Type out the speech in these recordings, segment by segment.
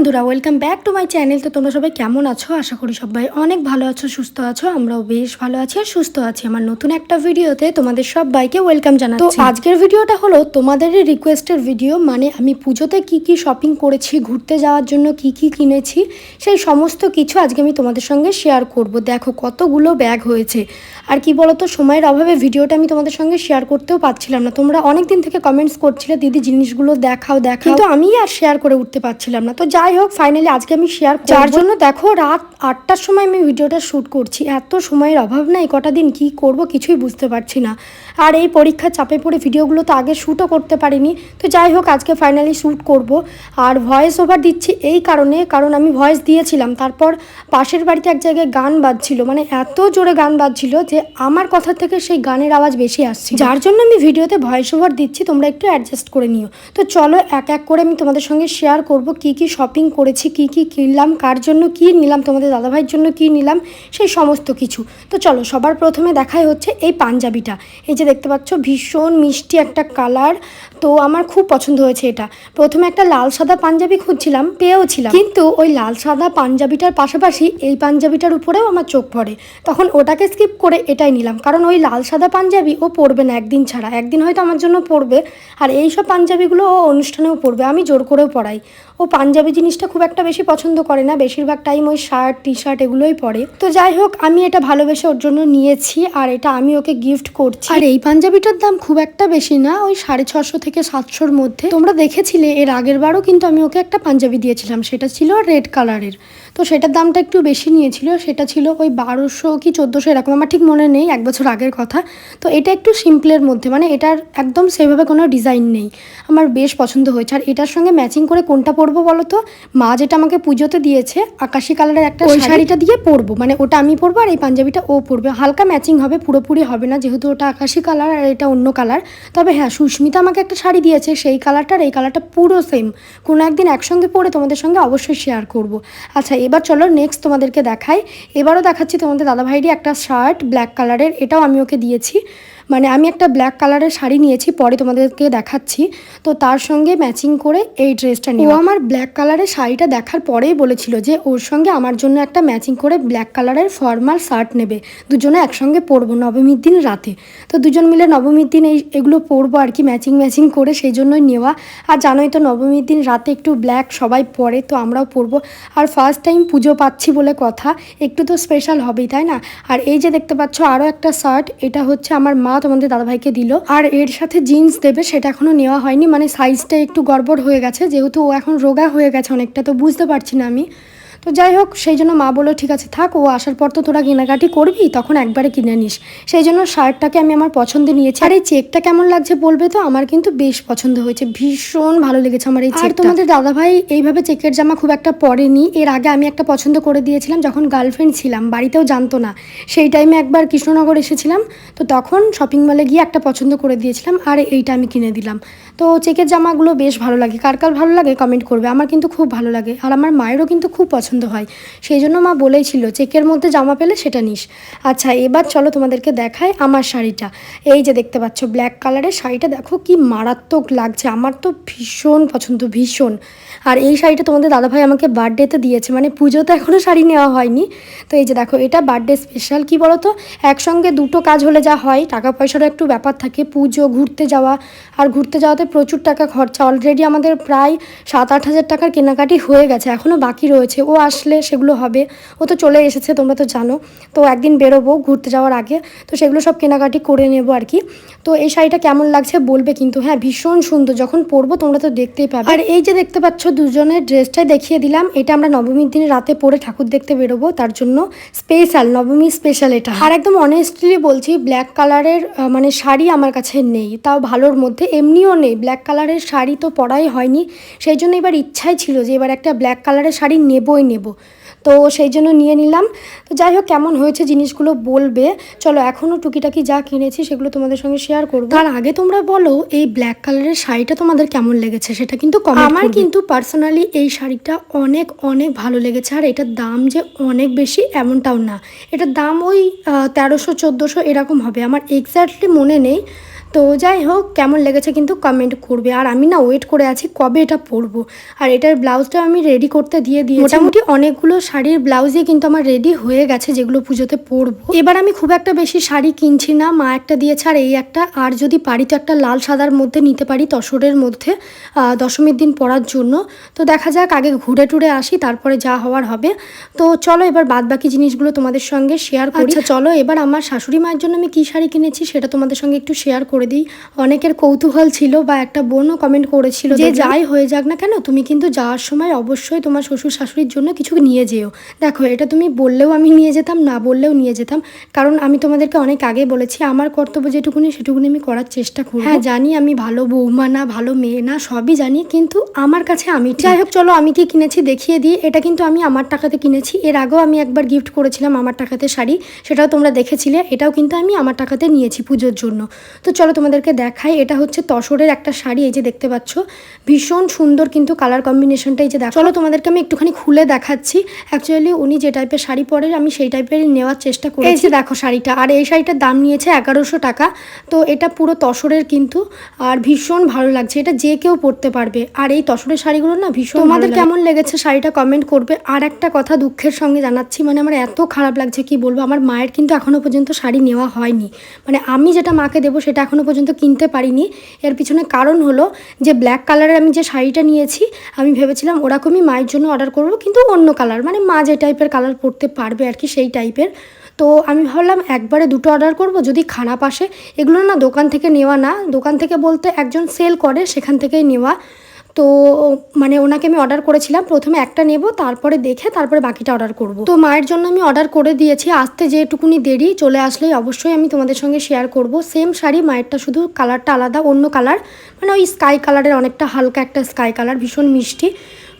বন্ধুরা welcome back to my channel তো তোমরা সবাই কেমন আছো? আশা করি সবাই অনেক ভালো আছো, সুস্থ আছো, আমরাও বেশ ভালো আছি আর সুস্থ আছি। আমার নতুন একটা ভিডিওতে তোমাদের সবাইকে ওয়েলকাম জানাচ্ছি। তো আজকের ভিডিওটা হলো তোমাদেরই রিকোয়েস্টের ভিডিও মানে আমি পুজোতে কি কি শপিং করেছি, ঘুরতে যাওয়ার জন্য কি কি কিনেছি, সেই সমস্ত কিছু আজকে আমি তোমাদের সঙ্গে শেয়ার করব। দেখো কতগুলো ব্যাগ হয়েছে। আর কি বলতো, সময়ের অভাবে ভিডিওটা আমি তোমাদের সঙ্গে শেয়ার করতেও পারছিলাম না। তোমরা অনেক দিন থেকে কমেন্টস করছিলে, দিদি, জিনিসগুলো দেখাও দেখাও। কিন্তু আমি আর শেয়ার করে উঠতে পারছিলাম না। তো যাই হোক ফাইনালি আজকে আমি শেয়ার যার জন্য দেখো, রাত আটটার সময় আমি ভিডিওটা শ্যুট করছি। এত সময়ের অভাব নাই কটা দিন কি করব কিছুই বুঝতে পারছি না। আর এই পরীক্ষার চাপে পড়ে ভিডিওগুলো তো আগে শ্যুটও করতে পারিনি। তো যাই হোক, আজকে ফাইনালি শ্যুট করব। আর ভয়েস ওভার দিচ্ছি এই কারণে, কারণ আমি ভয়েস দিয়েছিলাম। তারপর পাশের বাড়িতে এক জায়গায় গান বাজছিল মানে এত জোরে গান বাজছিল যে আমার কথা থেকে সেই গানের আওয়াজ বেশি আসছে যার জন্য আমি ভিডিওতে ভয়েস ওভার দিচ্ছি, তোমরা একটু অ্যাডজাস্ট করে নিও। তো চলো, এক এক করে আমি তোমাদের সঙ্গে শেয়ার করব, কি কি শপিং করেছি, কি কি কিনলাম, কার জন্য কি নিলাম, তোমাদের দাদাভাইয়ের জন্য কি নিলাম, সেই সমস্ত কিছু। তো চলো, সবার প্রথমে দেখাই হচ্ছে এই পাঞ্জাবিটা। এই যে দেখতে পাচ্ছ, ভীষণ মিষ্টি একটা কালার। তো আমার খুব পছন্দ হয়েছে এটা। প্রথমে একটা লাল সাদা পাঞ্জাবি খুঁজছিলাম পেয়েও ছিলাম কিন্তু ওই লাল সাদা পাঞ্জাবিটার পাশাপাশি এই পাঞ্জাবিটার উপরেও আমার চোখ পড়ে। তখন ওটাকে স্কিপ করে এটাই নিলাম। কারণ ওই লাল সাদা পাঞ্জাবি ও পরবে না একদিন ছাড়া। একদিন হয়তো আমার জন্য পরবে। আর এই সব পাঞ্জাবিগুলো ও অনুষ্ঠানেও পরবে। আমি জোর করেও পরাই। ও পাঞ্জাবি জিনিসটা খুব একটা বেশি পছন্দ করে না। বেশিরভাগ টাইম ওই শার্ট টি শার্ট এগুলোই পরে। তো যাই হোক, আমি এটা ভালোবেসে ওর জন্য নিয়েছি আর এটা আমি ওকে গিফট করছি। আর এই পাঞ্জাবিটার দাম খুব একটা বেশি না, ওই সাড়ে ছশো থেকে সাতশোর মধ্যে। তোমরা দেখেছিলে, এর আগের বারও কিন্তু আমি ওকে একটা পাঞ্জাবি দিয়েছিলাম। সেটা ছিল রেড কালারের তো সেটার দামটা একটু বেশি নিয়েছিল। সেটা ছিল ওই বারোশো কি চোদ্দোশো, এরকম আমার ঠিক মনে নেই, এক বছর আগের কথা। তো এটা একটু সিম্পলের মধ্যে মানে এটার একদম সেভাবে কোনো ডিজাইন নেই। আমার বেশ পছন্দ হয়েছে। আর এটার সঙ্গে ম্যাচিং করে কোনটা পরবো বলো তো মা যেটা আমাকে পুজোতে দিয়েছে আকাশি কালারের একটা ওই শাড়িটা দিয়ে পরবো। মানে ওটা আমি পরবো আর এই পাঞ্জাবিটা ও পরবে। হালকা ম্যাচিং হবে পুরোপুরি হবে না যেহেতু ওটা আকাশি কালার আর এটা অন্য কালার। তবে হ্যাঁ সুস্মিতা আমাকে একটা শাড়ি দিয়েছে সেই কালারটা আর এই কালারটা পুরো সেম কোনো একদিন একসঙ্গে পরে তোমাদের সঙ্গে অবশ্যই শেয়ার করব। আচ্ছা এবার চলো নেক্সট তোমাদেরকে দেখাই। এবারও দেখাচ্ছি তোমাদের দাদাভাইরই একটা শার্ট ব্ল্যাক কালারের এটাও আমি ওকে দিয়েছি। মানে আমি একটা ব্ল্যাক কালারের শাড়ি নিয়েছি পরে তোমাদেরকে দেখাচ্ছি। তো তার সঙ্গে ম্যাচিং করে এই ড্রেসটা নিয়ে ও আমার ব্ল্যাক কালারের শাড়িটা দেখার পরেই বলেছিল যে ওর সঙ্গে আমার জন্য একটা ম্যাচিং করে ব্ল্যাক কালারের ফর্মাল শার্ট নেবে। দুজনে একসঙ্গে পরবো নবমীর দিন রাতে। তো দুজন মিলে নবমীর দিন এই এগুলো পরবো আর কি ম্যাচিং ম্যাচিং করে সেই জন্যই নেওয়া। আর জানোই তো নবমীর দিন রাতে একটু ব্ল্যাক সবাই পরে তো আমরাও পরবো। আর ফার্স্ট টাইম পুজো পাচ্ছি বলে কথা একটু তো স্পেশাল হবেই তাই না? আর এই যে দেখতে পাচ্ছ আরও একটা শার্ট এটা হচ্ছে আমার মা তোমাদের দাদাভাইকে দিল। আর এর সাথে জিন্স দেবে সেটা এখনও নেওয়া হয়নি। মানে সাইজটা একটু গড়বড় হয়ে গেছে, যেহেতু ও এখন রোগা হয়ে গেছে অনেকটা, তো বুঝতে পারছি না আমি। তো যাই হোক সেই জন্য মা বলল ঠিক আছে থাক ও আসার পর তো তোরা কেনাকাটি করবি তখন একবারে কিনে নিস। সেই জন্য শার্টটাকে আমি আমার পছন্দে নিয়েছি। আর এই চেকটা কেমন লাগছে বলবে তো? আমার কিন্তু বেশ পছন্দ হয়েছে ভীষণ ভালো লেগেছে আমার এই চেক তোমাদের দাদাভাই এইভাবে চেকের জামা খুব একটা পরেনি। এর আগে আমি একটা পছন্দ করে দিয়েছিলাম যখন গার্লফ্রেন্ড ছিলাম বাড়িতেও জানতো না। সেই টাইমে একবার কৃষ্ণনগর এসেছিলাম তো তখন শপিং মলে গিয়ে একটা পছন্দ করে দিয়েছিলাম আর এইটা আমি কিনে দিলাম। তো চেকের জামাগুলো বেশ ভালো লাগে। কার কার ভালো লাগে কমেন্ট করবে। আমার কিন্তু খুব ভালো লাগে। আর আমার মায়েরও কিন্তু খুব পছন্দ হয়। সেই জন্য মা বলেইছিল, চেকের মধ্যে জামা পেলে সেটা নিস। আচ্ছা এবার চলো তোমাদেরকে দেখায় আমার শাড়িটা। এই যে দেখতে পাচ্ছ ব্ল্যাক কালারের শাড়িটা। দেখো কি মারাত্মক লাগছে। আমার তো ভীষণ পছন্দ, ভীষণ। আর এই শাড়িটা তোমাদের দাদাভাই আমাকে বার্থডেতে দিয়েছে। মানে পুজোতে এখনও শাড়ি নেওয়া হয়নি। তো এই যে দেখো, এটা বার্থডে স্পেশাল কি বলো তো একসঙ্গে দুটো কাজ হলে যা হয়, টাকা পয়সারও একটু ব্যাপার থাকে। পুজো, ঘুরতে যাওয়া। আর ঘুরতে যাওয়াতে প্রচুর টাকা খরচা। অলরেডি আমাদের প্রায় সাত আট হাজার টাকার কেনাকাটি হয়ে গেছে এখনও বাকি রয়েছে। ও আসলে সেগুলো হবে, ও তো চলে এসেছে, তোমরা তো জানো। তো একদিন বেরোবো ঘুরতে যাওয়ার আগে, তো সেগুলো সব কেনাকাটি করে নেব আর কি। তো এই শাড়িটা কেমন লাগছে বলবে কিন্তু হ্যাঁ ভীষণ সুন্দর। যখন পরবো তোমরা তো দেখতেই পাবে। আর এই যে দেখতে পাচ্ছ দুজনের ড্রেসটাই দেখিয়ে দিলাম, এটা আমরা নবমীর দিনে রাতে পরে ঠাকুর দেখতে বেরোবো, তার জন্য স্পেশাল নবমী স্পেশাল এটা। আর একদম অনেস্টলি বলছি ব্ল্যাক কালারের মানে শাড়ি আমার কাছে নেই, তাও ভালোর মধ্যে, এমনিও নেই। ব্ল্যাক কালারের শাড়ি তো পরাই হয়নি। সেই জন্য এবার ইচ্ছাই ছিল যে এবার একটা ব্ল্যাক কালারের শাড়ি নেবই নেব। তো সেই জন্য নিয়ে নিলাম। তো যাই হোক কেমন হয়েছে জিনিসগুলো বলবে। চলো এখনও টুকিটাকি যা কিনেছি সেগুলো তোমাদের সঙ্গে শেয়ার করব। তার আগে তোমরা বলো এই ব্ল্যাক কালারের শাড়িটা তোমাদের কেমন লেগেছে সেটা কিন্তু আমার কিন্তু পার্সোনালি এই শাড়িটা অনেক অনেক ভালো লেগেছে। আর এটার দাম যে অনেক বেশি এমনটাও না। এটার দাম ওই তেরোশো চোদ্দোশো এরকম হবে। আমার এক্স্যাক্টলি মনে নেই। তো যাই হোক কেমন লেগেছে কিন্তু কমেন্ট করবে। আর আমি না ওয়েট করে আছি কবে এটা পরবো। আর এটার ব্লাউজটা আমি রেডি করতে দিয়ে দিই মোটামুটি অনেকগুলো শাড়ির ব্লাউজই কিন্তু আমার রেডি হয়ে গেছে যেগুলো পুজোতে পরবো। এবার আমি খুব একটা বেশি শাড়ি কিনছি না। মা একটা দিয়েছে আর এই একটা। আর যদি পারি তো একটা লাল সাদার মধ্যে নিতে পারি তসরের মধ্যে দশমীর দিন পরার জন্য। তো দেখা যাক আগে ঘুরে টুরে আসি তারপরে যা হওয়ার হবে। তো চলো এবার বাদ বাকি জিনিসগুলো তোমাদের সঙ্গে শেয়ার করি। আচ্ছা চলো। এবার আমার শাশুড়ি মায়ের জন্য আমি কী শাড়ি কিনেছি সেটা তোমাদের সঙ্গে একটু শেয়ার করে। দিই। অনেকের কৌতূহল ছিল বা একটা বোনও কমেন্ট করেছিল যে যাই হয়ে যাক না কেন তুমি কিন্তু যাওয়ার সময় অবশ্যই তোমার শ্বশুর শাশুড়ির জন্য কিছু নিয়ে যেও। দেখো এটা তুমি বললেও আমি নিয়ে যেতাম না বললেও নিয়ে যেতাম। কারণ আমি তোমাদেরকে অনেক আগে বলেছি আমার কর্তব্য যেটুকুনি সেটুকুনি আমি করার চেষ্টা করি হ্যাঁ জানি আমি ভালো বৌমা না ভালো মেয়ে না সবই জানি কিন্তু আমার কাছে আমি যাই হোক চলো আমি কি কিনেছি দেখিয়ে দিই। এটা কিন্তু আমি আমার টাকাতে কিনেছি। এর আগেও আমি একবার গিফট করেছিলাম আমার টাকাতে শাড়ি সেটাও তোমরা দেখেছিলে। এটাও কিন্তু আমি আমার টাকাতে নিয়েছি পুজোর জন্য। তো চলো তোমাদেরকে দেখাই এটা হচ্ছে তসরের একটা শাড়ি এই যে দেখতে পাচ্ছ। ভীষণ সুন্দর কিন্তু কালার কম্বিনেশনটা এই যে দেখো। চলো তোমাদেরকে আমি একটুখানি খুলে দেখাচ্ছি। অ্যাকচুয়ালি উনি যে টাইপের শাড়ি পরে আমি সেই টাইপের নেওয়ার চেষ্টা করি এই যে দেখো শাড়িটা আর এই শাড়িটার দাম নিয়েছে এগারোশো টাকা। তো এটা পুরো তসরের কিন্তু আর ভীষণ ভালো লাগছে। এটা যে কেউ পরতে পারবে। আর এই তসরের শাড়িগুলো না ভীষণ তোমাদের কেমন লেগেছে শাড়িটা কমেন্ট করবে। আর একটা কথা দুঃখের সঙ্গে জানাচ্ছি মানে আমার এত খারাপ লাগছে কি বলব? আমার মায়ের কিন্তু এখনও পর্যন্ত শাড়ি নেওয়া হয়নি। মানে আমি যেটা মাকে দেবো সেটা এখনও পর্যন্ত কিনতে পারিনি। এর পিছনে কারণ হলো যে ব্ল্যাক কালারের আমি যে শাড়িটা নিয়েছি, আমি ভেবেছিলাম ওরকমই মায়ের জন্য অর্ডার করব, কিন্তু অন্য কালার মানে মা যে টাইপের কালার পরতে পারবে আর কি সেই টাইপের তো আমি ভাবলাম একবারে দুটো অর্ডার করব, যদি খারাপ আসে, এগুলো না দোকান থেকে নেওয়া না। দোকান থেকে বলতে একজন সেল করে, সেখান থেকেই নেওয়া। তো মানে ওনাকে আমি অর্ডার করেছিলাম। প্রথমে একটা নেব, তারপরে দেখে তারপরে বাকিটা অর্ডার করব। তো মায়ের জন্য আমি অর্ডার করে দিয়েছি। আসতে যেটুকুনি দেরি, চলে আসলেই অবশ্যই আমি তোমাদের সঙ্গে শেয়ার করব। সেম শাড়ি, মায়েরটা শুধু কালারটা আলাদা, অন্য কালার মানে ওই স্কাই কালারের অনেকটা হালকা একটা স্কাই কালার ভীষণ মিষ্টি।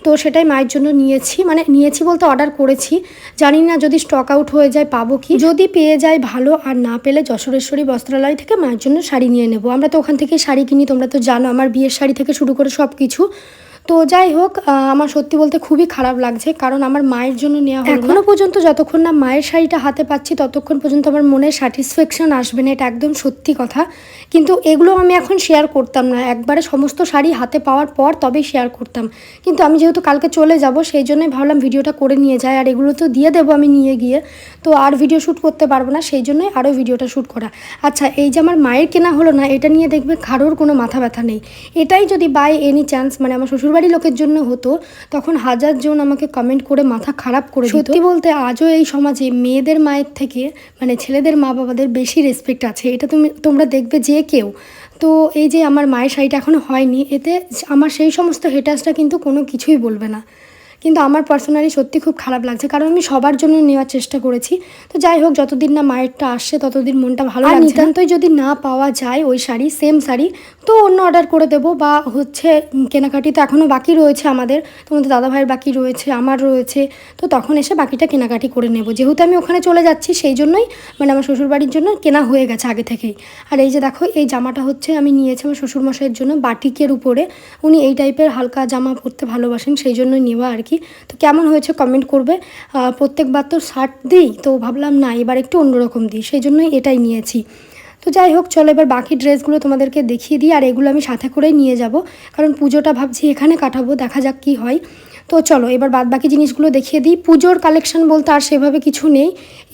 তো সেটাই মায়ের জন্য নিয়েছি। মানে নিয়েছি বলতে অর্ডার করেছি। জানি না যদি স্টক আউট হয়ে যায় পাবো কি। যদি পেয়ে যায় ভালো, আর না পেলে যশোরেশ্বরী বস্ত্রালয় থেকে মায়ের জন্য শাড়ি নিয়ে নেব। আমরা তো ওখান থেকে শাড়ি কিনি, তোমরা তো জানো, আমার বিয়ের শাড়ি থেকে শুরু করে সব কিছু তো যাই হোক আমার সত্যি বলতে খুবই খারাপ লাগছে, কারণ আমার মায়ের জন্য নেওয়া হলো এখনও পর্যন্ত যতক্ষণ না মায়ের শাড়িটা হাতে পাচ্ছি, ততক্ষণ পর্যন্ত আমার মনে স্যাটিসফ্যাকশন আসবে না, এটা একদম সত্যি কথা। কিন্তু এগুলো আমি এখন শেয়ার করতাম না। একবারে সমস্ত শাড়ি হাতে পাওয়ার পর তবেই শেয়ার করতাম। কিন্তু আমি যেহেতু কালকে চলে যাব, সেই জন্যই ভাবলাম ভিডিওটা করে নিয়ে যাই, আর এগুলো তো দিয়ে দেবো আমি নিয়ে গিয়ে। তো আর ভিডিও শ্যুট করতে পারব না, সেই জন্যই আরও ভিডিওটা শ্যুট করা। আচ্ছা এই যে আমার মায়ের কেনা হলো না, এটা নিয়ে দেখবে কারোর কোনো মাথা ব্যথা নেই। এটাই যদি বাই এনি চান্স মানে আমার শ্বশুরবাড়ির লোকের জন্য হতো, তখন হাজার জন আমাকে কমেন্ট করে মাথা খারাপ করে। সত্যি বলতে আজও এই সমাজে মেয়েদের মায়ের থেকে মানে ছেলেদের মা বাবাদের বেশি রেসপেক্ট আছে। এটা তুমি, তোমরা দেখবে যে কেউ। তো এই যে আমার মায়ের শাড়িটা এখনও হয়নি, এতে আমার সেই সমস্ত হেটার্সটা কিন্তু কোনো কিছুই বলবে না। কিন্তু আমার পার্সোনালি সত্যি খুব খারাপ লাগছে। কারণ আমি সবার জন্য নেওয়ার চেষ্টা করেছি। তো যাই হোক যতদিন না মায়েরটা আসছে ততদিন মনটা ভালো লাগছে নিতান্তই যদি না পাওয়া যায় ওই শাড়ি সেম শাড়ি তো অন্য অর্ডার করে দেবো বা হচ্ছে কেনাকাটি তো এখনও বাকি রয়েছে আমাদের। তোমাদের দাদা ভাইয়ের বাকি রয়েছে আমার রয়েছে। তো তখন এসে বাকিটা কেনাকাটি করে নেব। যেহেতু আমি ওখানে চলে যাচ্ছি সেই জন্যই মানে আমার শ্বশুরবাড়ির জন্য কেনা হয়ে গেছে আগে থেকেই। আর এই যে দেখো এই জামাটা হচ্ছে আমি নিয়েছি আমার শ্বশুরমশাইয়ের জন্য বাটিকের উপরে। উনি এই টাইপের হালকা জামা পরতে ভালোবাসেন সেই জন্যই নেওয়া আর কি। তো কেমন হয়েছে কমেন্ট করবে। প্রত্যেকবার তো শার্ট দিই, তো ভাবলাম না, এবার একটু অন্যরকম দিই, সেই জন্যই এটাই নিয়েছি। তো যাই হোক, চলো এবার বাকি ড্রেসগুলো তোমাদেরকে দেখিয়ে দিই, আর এগুলো আমি সাথে করেই নিয়ে যাব, কারণ পুজোটা ভাবছি এখানে কাটাবো, দেখা যাক কি হয়। তো চলো, এবার বাদ বাকি জিনিসগুলো দেখিয়ে দিই। পুজোর কালেকশন বলতে আর সেভাবে কিছু নেই।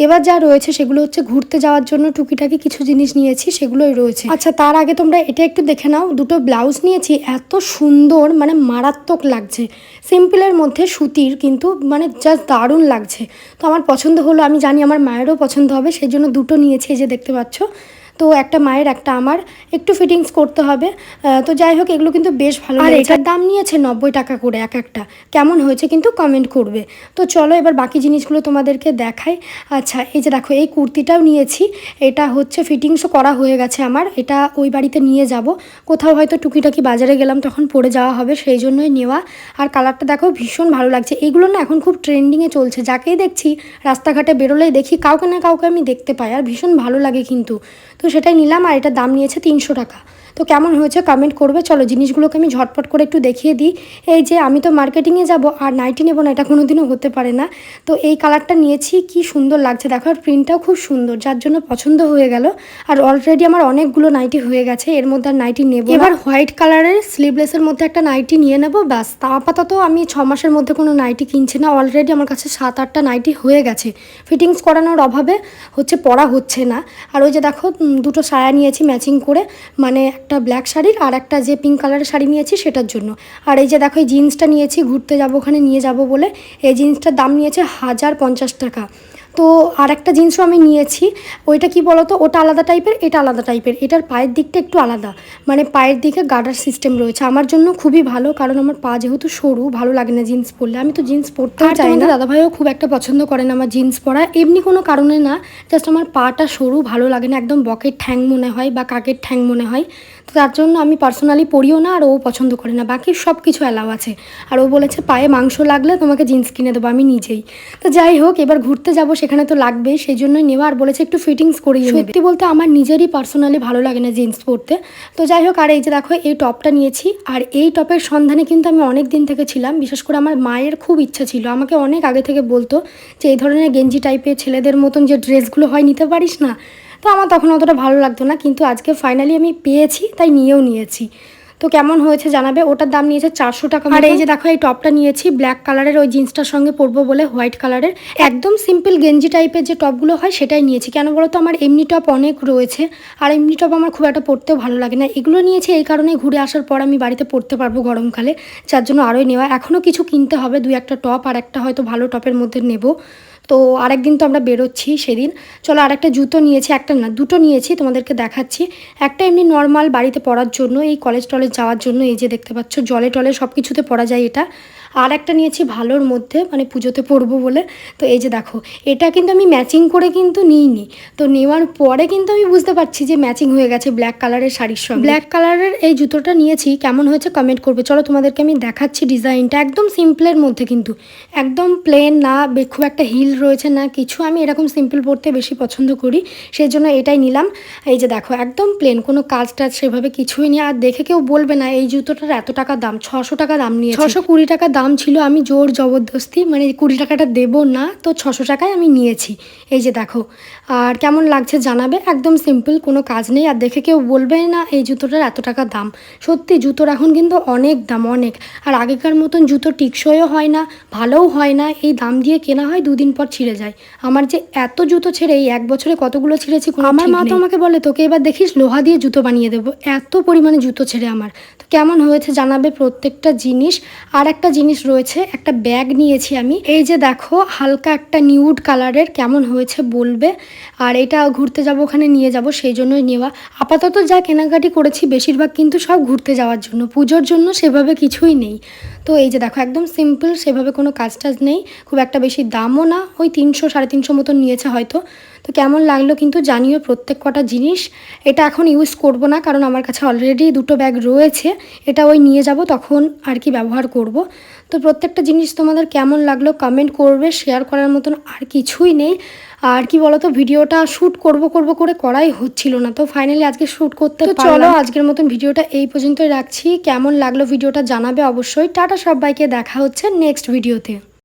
এবার যা রয়েছে সেগুলো হচ্ছে ঘুরতে যাওয়ার জন্য টুকিটাকি কিছু জিনিস নিয়েছি, সেগুলোই রয়েছে। আচ্ছা তার আগে তোমরা এটা একটু দেখে নাও। দুটো ব্লাউজ নিয়েছি, এত সুন্দর মানে মারাত্মক লাগছে। সিম্পলের মধ্যে সুতির, কিন্তু মানে জাস্ট দারুণ লাগছে। তো আমার পছন্দ হলো, আমি জানি আমার মায়েরও পছন্দ হবে, সেই জন্য দুটো নিয়েছি যে দেখতে পাচ্ছ। তো একটা মায়ের একটা আমার একটু ফিটিংস করতে হবে। তো যাই হোক এগুলো কিন্তু বেশ ভালো আর এটার দাম নিয়েছে নব্বই টাকা করে এক একটা। কেমন হয়েছে কিন্তু কমেন্ট করবে। তো চলো এবার বাকি জিনিসগুলো তোমাদেরকে দেখাই। আচ্ছা এই যে দেখো এই কুর্তিটাও নিয়েছি। এটা হচ্ছে ফিটিংসও করা হয়ে গেছে আমার। এটা ওই বাড়িতে নিয়ে যাব। কোথাও হয়তো টুকিটাকি বাজারে গেলাম তখন পরে যাওয়া হবে সেই জন্যই নেওয়া। আর কালারটা দেখো ভীষণ ভালো লাগছে। এইগুলো না এখন খুব ট্রেন্ডিংয়ে চলছে। যাকেই দেখছি রাস্তাঘাটে বেরোলেই দেখি কাউকে না কাউকে আমি দেখতে পাই। আর ভীষণ ভালো লাগে কিন্তু। তো সেটাই নিলাম আর এটার দাম নিয়েছে তিনশো টাকা। তো কেমন হয়েছে কমেন্ট করবে? চলো জিনিসগুলোকে আমি ঝটপট করে একটু দেখিয়ে দিই। এই যে আমি তো মার্কেটিংয়ে যাব আর নাইটি নেব না, এটা কোনো দিনও হতে পারে না। তো এই কালারটা নিয়েছি, কি সুন্দর লাগছে। দেখো, আর প্রিন্টটাও খুব সুন্দর, যার জন্য পছন্দ হয়ে গেল। আর অলরেডি আমার অনেকগুলো নাইটি হয়ে গেছে, এর মধ্যে আর নাইটি নেব এবার হোয়াইট কালারের স্লিভলেসের মধ্যে একটা নাইটি নিয়ে নেব, ব্যাস। তা আপাতত আমি ছ মাসের মধ্যে কোনো নাইটি কিনছি না অলরেডি আমার কাছে সাত আটটা নাইটি হয়ে গেছে। ফিটিংস করানোর অভাবে হচ্ছে পরা হচ্ছে না। আর ওই যে দেখো দুটো সায়া নিয়েছি ম্যাচিং করে মানে একটা ব্ল্যাক শাড়ির আর একটা যে পিঙ্ক কালারের শাড়ি নিয়েছি সেটার জন্য। আর এই যে দেখো এই জিন্সটা নিয়েছি ঘুরতে যাব ওখানে নিয়ে যাব বলে এই জিন্সটার দাম নিয়েছে হাজার পঞ্চাশ টাকা। তো আর একটা জিন্সও আমি নিয়েছি ওইটা কি বলতো ওটা আলাদা টাইপের এটা আলাদা টাইপের এটার পায়ের দিকটা একটু আলাদা। মানে পায়ের দিকে গার্ডার সিস্টেম রয়েছে। আমার জন্য খুবই ভালো কারণ আমার পা যেহেতু সরু ভালো লাগে না জিন্স পরলে। আমি তো জিন্স পরতেও চাই না। দাদাভাইও খুব একটা পছন্দ করে না আমার জিন্স পরা। এমনি কোনো কারণে না জাস্ট আমার পাটা সরু ভালো লাগে না। একদম বকের ঠ্যাং মনে হয় বা কাকের ঠ্যাং মনে হয়। তো তার জন্য আমি পার্সোনালি পরিও না আর ও পছন্দ করে না। বাকি সব কিছু অ্যালাউ আছে। আর ও বলেছে পায়ে মাংস লাগলে তোমাকে জিন্স কিনে দেবো আমি নিজেই। তো যাই হোক এবার ঘুরতে যাব সেখানে তো লাগবেই সেই জন্যই নেওয়া। আর বলেছে একটু ফিটিংস করিয়ে সত্যি বলতে আমার নিজেরই পার্সোনালি ভালো লাগে না জিন্স পরতে। তো যাই হোক আর এই যে দেখো এই টপটা নিয়েছি। আর এই টপের সন্ধানে কিন্তু আমি অনেক দিন থেকে ছিলাম। বিশেষ করে আমার মায়ের খুব ইচ্ছা ছিল। আমাকে অনেক আগে থেকে বলতো যে এই ধরনের গেঞ্জি টাইপের ছেলেদের মতন যে ড্রেসগুলো হয় নিতে পারিস না? তো আমার তখন অতটা ভালো লাগতো না কিন্তু আজকে ফাইনালি আমি পেয়েছি তাই নিয়েও নিয়েছি। তো কেমন হয়েছে জানাবে? ওটার দাম নিয়েছে চারশো টাকা আর এই যে দেখো এই টপটা নিয়েছি ব্ল্যাক কালারের ওই জিন্সটার সঙ্গে পরবো বলে হোয়াইট কালারের একদম সিম্পল গেঞ্জি টাইপের যে টপগুলো হয় সেটাই নিয়েছি। কেন বলো তো আমার এমনি টপ অনেক রয়েছে আর এমনি টপ আমার খুব একটা পরতেও ভালো লাগে না। এগুলো নিয়েছি এই কারণে ঘুরে আসার পর আমি বাড়িতে পরতে পারব গরমকালে। যার জন্য আরোই নেওয়া। এখনও কিছু কিনতে হবে দুই একটা টপ আর একটা হয়তো ভালো টপের মধ্যে নেব। তো আরেকদিন তো আমরা বেরোচ্ছি সেদিন। চলো আরেকটা জুতো নিয়েছি, একটা না, দুটো নিয়েছি তোমাদেরকে দেখাচ্ছি। একটা এমনি নর্মাল বাড়িতে পরার জন্য, এই কলেজ টলেজ যাওয়ার জন্য, এই যে দেখতে পাচ্ছ, জলে টলে সব কিছুতে পরা যায় এটা। আর একটা নিয়েছি ভালোর মধ্যে মানে পুজোতে পরবো বলে। তো এই যে দেখো, এটা কিন্তু আমি ম্যাচিং করে কিন্তু নিইনি। তো নেওয়ার পরে কিন্তু আমি বুঝতে পারছি যে ম্যাচিং হয়ে গেছে ব্ল্যাক কালারের শাড়ির সঙ্গে। ব্ল্যাক কালারের এই জুতোটা নিয়েছি, কেমন হয়েছে কমেন্ট করবে। চলো তোমাদেরকে আমি দেখাচ্ছি ডিজাইনটা একদম সিম্পলের মধ্যে কিন্তু। একদম প্লেন না খুব একটা হিল রয়েছে না কিছু, আমি এরকম সিম্পল পরতে বেশি পছন্দ করি সেই জন্য এটাই নিলাম। এই যে দেখো, একদম প্লেন কোনো কাজ টাজ সেভাবে কিছুই নেই। আর দেখে কেউ বলবে না, এই জুতোটার এত টাকা দাম, ছশো টাকা দাম নিয়ে ছশো কুড়ি টাকা দাম ছিল, আমি জোর জবরদস্তি মানে কুড়ি টাকাটা দেবো না, তো ছশো টাকায় আমি নিয়েছি। এই যে দেখো, আর কেমন লাগছে জানাবে, একদম সিম্পল কোনো কাজ নেই। আর দেখে কেউ বলবে না, এই জুতোটার এত টাকা দাম। সত্যি, জুতোর এখন কিন্তু অনেক দাম, অনেক। আর আগেকার মতন জুতো টিকসইও হয় না, ভালোও হয় না। এই দাম দিয়ে কেনা হয় দুদিন পর ছিঁড়ে যায়। আমার যে এত জুতো ছেড়ে এই এক বছরে কতগুলো ছিঁড়েছি আমার মা তো আমাকে বলে তোকে এবার দেখিস লোহা দিয়ে জুতো বানিয়ে দেবো। এত পরিমাণে জুতো ছেড়ে আমার। তো কেমন হয়েছে জানাবে প্রত্যেকটা জিনিস। আর একটা জিনিস রয়েছে একটা ব্যাগ নিয়েছি আমি। এই যে দেখো হালকা একটা নিউড কালারের কেমন হয়েছে বলবে। আর এটা ঘুরতে যাব ওখানে নিয়ে যাব সেই জন্যই নেওয়া। আপাতত যা কেনাকাটি করেছি বেশিরভাগ কিন্তু সব ঘুরতে যাওয়ার জন্য। পুজোর জন্য সেভাবে কিছুই নেই। তো এই যে দেখো একদম সিম্পল সেভাবে কোনো কাজ টাজ নেই। খুব একটা বেশি দামও না ওই তিনশো সাড়ে তিনশো মতন নিয়েছে হয়তো। তো কেমন লাগল কিন্তু জানিও প্রত্যেক কটা জিনিস। এটা এখন ইউজ করব না কারণ আমার কাছে অলরেডি দুটো ব্যাগ রয়েছে। এটা ওই নিয়ে যাব তখন আর কি ব্যবহার করব। তো প্রত্যেকটা জিনিস তোমাদের কেমন লাগল কমেন্ট করবে শেয়ার করার মতন আর কিছুই নেই। আর কি বলতো ভিডিওটা শ্যুট করব করব করে করাই হচ্ছিল না। তো ফাইনালি আজকে শ্যুট করতে তো চলো আজকের মতন ভিডিওটা এই পর্যন্তই রাখছি। কেমন লাগল ভিডিওটা জানাবে অবশ্যই। টাটা সবাইকে দেখা হচ্ছে নেক্সট ভিডিওতে